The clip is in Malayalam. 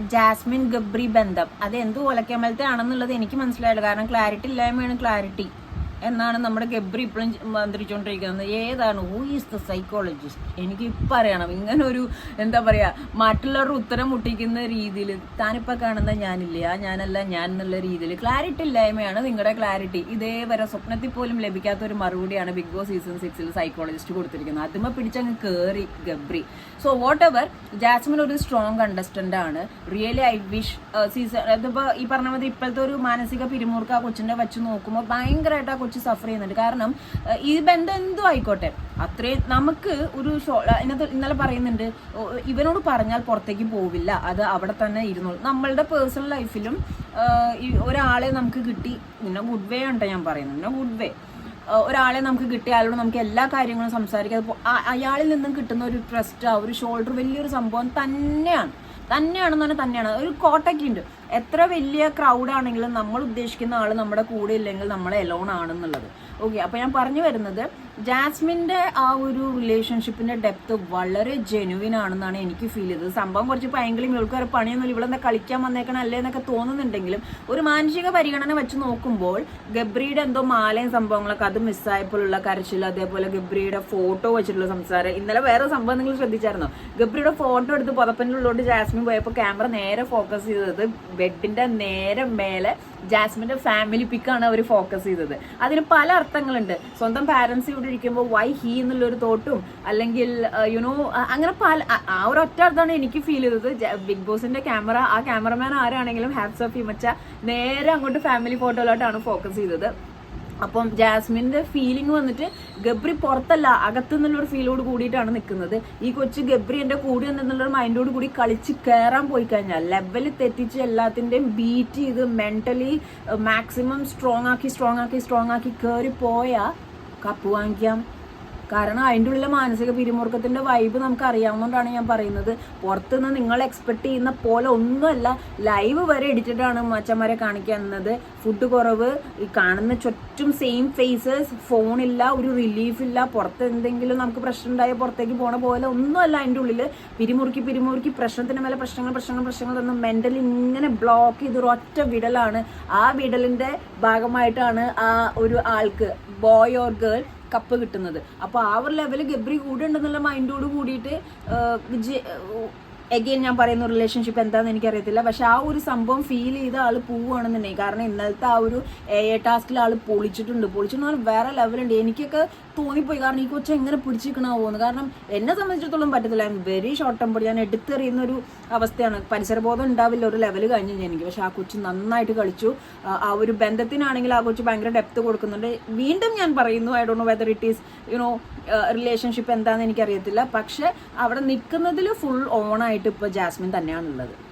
ജാസ്മിൻ ഗബ്രി ബന്ധം. അത് എന്ത് ഒലക്കമലത്തെ ആണെന്നുള്ളത് എനിക്ക് മനസ്സിലായില്ല. കാരണം ക്ലാരിറ്റി ഇല്ലായ്മയാണ് ക്ലാരിറ്റി എന്നാണ് നമ്മുടെ ഗബ്രി ഇപ്പോഴും മന്ത്രിച്ചുകൊണ്ടിരിക്കുന്നത്. ഏതാണ്? ഹൂ ഈസ് ദ സൈക്കോളജിസ്റ്റ് എനിക്ക് ഇപ്പം അറിയണം ഇങ്ങനെ ഒരു എന്താ പറയുക മറ്റുള്ളവരുടെ ഉത്തരം മുട്ടിക്കുന്ന രീതിയിൽ താനിപ്പോൾ കാണുന്ന ഞാനില്ല? ആ ഞാനല്ല ഞാൻ എന്നുള്ള രീതിയിൽ ക്ലാരിറ്റി ഇല്ലായ്മയാണ് നിങ്ങളുടെ ക്ലാരിറ്റി ഇതേവരെ സ്വപ്നത്തിൽ പോലും ലഭിക്കാത്ത ഒരു മറുപടിയാണ് ബിഗ് ബോസ് സീസൺ സിക്സിൽ സൈക്കോളജിസ്റ്റ് കൊടുത്തിരിക്കുന്നത്. അതിമ പിടിച്ചങ്ങ് കയറി Gabri. So whatever Jasmine ഒരു സ്ട്രോങ് കണ്ടസ്റ്റന്റ് ആണ്. റിയലി ഐ വിഷ് സീസൺ അതിപ്പോൾ ഈ പറഞ്ഞ മതി ഇപ്പോഴത്തെ ഒരു മാനസിക പിരിമുറുക്ക് ആ കൊച്ചിന്റെ വെച്ച് നോക്കുമ്പോൾ ഭയങ്കരമായിട്ട് ആ കൊച്ചു സഫർ ചെയ്യുന്നുണ്ട്. കാരണം ഈ ബന്ധം എന്തും ആയിക്കോട്ടെ. അത്രയും നമുക്ക് ഒരു ഷോ ഇന്നലെ പറയുന്നുണ്ട് ഇവനോട് പറഞ്ഞാൽ പുറത്തേക്ക് പോവില്ല. അത് അവിടെ തന്നെ ഇരുന്നോളൂ. നമ്മളുടെ പേഴ്സണൽ ലൈഫിലും ഒരാളെ നമുക്ക് കിട്ടി. നിന്നെ ഗുഡ് വേ ഉണ്ട് ഞാൻ പറയുന്നത്. നിന്നെ ഗുഡ് വേ ഒരാളെ നമുക്ക് കിട്ടിയ ആളോട് നമുക്ക് എല്ലാ കാര്യങ്ങളും സംസാരിക്കാം. അയാളിൽ നിന്നും കിട്ടുന്ന ഒരു ട്രസ്റ്റ് ആ ഒരു ഷോൾഡർ വലിയൊരു സംഭവം തന്നെയാണ്. തന്നെയാണെന്ന് പറഞ്ഞാൽ തന്നെയാണ്. ഒരു കോട്ടൊക്കെ ഉണ്ട് എത്ര വലിയ ക്രൗഡ് ആണെങ്കിലും നമ്മൾ ഉദ്ദേശിക്കുന്ന ആൾ നമ്മുടെ കൂടെ ഇല്ലെങ്കിൽ നമ്മളെ എലോൺ ആണെന്നുള്ളത്. ഓക്കെ അപ്പോൾ ഞാൻ പറഞ്ഞു വരുന്നത് ജാസ്മിന്റെ ആ ഒരു റിലേഷൻഷിപ്പിന്റെ ഡെപ്ത് വളരെ ജെനുവിൻ ആണെന്നാണ് എനിക്ക് ഫീൽ ചെയ്തത്. സംഭവം കുറച്ച് ഭയങ്കര ഇവൾക്ക് ഒരു ഇവിടെ എന്താ കളിക്കാൻ വന്നേക്കണം അല്ലേ എന്നൊക്കെ തോന്നുന്നുണ്ടെങ്കിലും ഒരു മാനസിക പരിഗണന വെച്ച് നോക്കുമ്പോൾ ഗബ്രിയുടെ എന്തോ മാലയും സംഭവങ്ങളൊക്കെ അത് മിസ്സായപ്പോഴുള്ള കരച്ചിൽ അതേപോലെ ഗബ്രിയുടെ ഫോട്ടോ വെച്ചിട്ടുള്ള സംസാരം ഇന്നലെ വേറെ സംഭവം നിങ്ങൾ ശ്രദ്ധിച്ചായിരുന്നോ? ഗബ്രിയുടെ ഫോട്ടോ എടുത്ത് ഉള്ളോട്ട് ജാസ്മിൻ പോയപ്പോൾ ക്യാമറ നേരെ ഫോക്കസ് ചെയ്തത് ബെഡിന്റെ നേരെ മേലെ ജാസ്മിന്റെ ഫാമിലി പിക്കാണ് അവർ ഫോക്കസ് ചെയ്തത്. അതിന് പല അർത്ഥങ്ങളുണ്ട്. സ്വന്തം പാരൻസ് ഇവിടെ ഇരിക്കുമ്പോൾ വൈ ഹീ എന്നുള്ളൊരു തോട്ടും അല്ലെങ്കിൽ യുനോ അങ്ങനെ പല ആ- ഒരു ഒറ്റ അർത്ഥമാണ് എനിക്ക് ഫീൽ ചെയ്തത്. ബിഗ് ബോസിന്റെ ക്യാമറ ആ ക്യാമറമാൻ ആരാണെങ്കിലും ഹാപ്സ് ഓഫ് ഹിമച്ച നേരെ അങ്ങോട്ട് ഫാമിലി ഫോട്ടോയിലോട്ടാണ് ഫോക്കസ് ചെയ്തത്. അപ്പം ജാസ്മിന്റെ ഫീലിംഗ് വന്നിട്ട് ഗബ്രി പുറത്തല്ല അകത്ത് നിന്നുള്ളൊരു ഫീലോട് കൂടിയിട്ടാണ് നിൽക്കുന്നത്. ഈ കൊച്ചു ഗബ്രി എന്റെ കൂടെ എന്നുള്ളൊരു മൈൻഡോട് കൂടി കളിച്ച് കയറാൻ പോയി കഴിഞ്ഞാൽ ലെവൽ തെറ്റിച്ച് എല്ലാത്തിന്റെയും ബീറ്റ് ചെയ്ത് മെന്റലി മാക്സിമം സ്ട്രോങ് ആക്കി സ്ട്രോങ് ആക്കി സ്ട്രോങ് ആക്കി കയറി പോയാൽ കപ്പ് വാങ്ങിക്കാം കാരണം അതിന്റെ ഉള്ളിലെ മാനസിക പിരിമുറുക്കത്തിന്റെ വൈബ് നമുക്ക് അറിയാവുന്നതുകൊണ്ടാണ് ഞാൻ പറയുന്നത്. പുറത്തുനിന്ന് നിങ്ങൾ എക്സ്പെക്ട് ചെയ്യുന്ന പോലെ ഒന്നുമല്ല ലൈവ് വരെ എഡിറ്റഡാണ് മച്ചന്മാരെ കാണിക്കുന്നത് ഫുഡ് കുറവ് ഈ കാണുന്ന ചുറ്റും സെയിം ഫേസസ് ഫോണില്ല ഒരു റിലീഫ് ഇല്ല പുറത്ത് എന്തെങ്കിലും നമുക്ക് പ്രശ്നം ഉണ്ടായാൽ പുറത്തേക്ക് പോണ പോലെ ഒന്നുമല്ല അതിന്റെ ഉള്ളിൽ പിരിമുറുക്കി പിരിമുറുക്കി പ്രശ്നത്തിന് മേലെ പ്രശ്നങ്ങൾ പ്രശ്നങ്ങൾ പ്രശ്നങ്ങൾ തന്ന് മെന്റലി ഇങ്ങനെ ബ്ലോക്ക് ചെയ്ത് ഒരു ഒറ്റ വിടലാണ്. ആ വിടലിന്റെ ഭാഗമായിട്ടാണ് ആ ഒരു ആൾക്ക് ബോയ് ഓർ ഗേൾ കപ്പ് കിട്ടുന്നത്. അപ്പോൾ ആ ഒരു ലെവൽ ഗബ്രി കൂടെ ഉണ്ടെന്നുള്ള മൈൻഡോട് കൂടിയിട്ട് എഗെയിൻ ഞാൻ പറയുന്ന റിലേഷൻഷിപ്പ് എന്താണെന്ന് എനിക്കറിയത്തില്ല. പക്ഷെ ആ ഒരു സംഭവം ഫീൽ ചെയ്ത ആൾ പോവുകയാണെന്നുണ്ടെങ്കിൽ കാരണം ഇന്നലത്തെ ആ ഒരു എ ടാസ്കിൽ ആൾ പൊളിച്ചിട്ടുണ്ട്. പൊളിച്ചിട്ടുണ്ട് വേറെ ലെവലുണ്ട് എനിക്കൊക്കെ തോന്നിപ്പോയി. കാരണം ഈ കൊച്ചു എങ്ങനെ പിടിച്ചിരിക്കണാവുമെന്ന് കാരണം എന്നെ സംബന്ധിച്ചിടത്തോളം പറ്റത്തില്ല. I'm very short temper ഞാൻ എടുത്തെറിയുന്ന ഒരു അവസ്ഥയാണ്. പരിസരബോധം ഉണ്ടാവില്ല. ഒരു ലെവൽ കഴിഞ്ഞു എനിക്ക്. പക്ഷെ ആ കൊച്ചു നന്നായിട്ട് കളിച്ചു. ആ, ഒരു ബന്ധത്തിനാണെങ്കിൽ ആ കൊച്ചു ഭയങ്കര ഡെപ്ത് കൊടുക്കുന്നുണ്ട്. വീണ്ടും ഞാൻ പറയുന്നു I don't know whether it is you know relationship എന്താണെന്ന് എനിക്കറിയത്തില്ല. പക്ഷെ അവിടെ നിൽക്കുന്നതിൽ ഫുൾ ഇപ്പോൾ ജാസ്മിൻ തന്നെയാണുള്ളത്.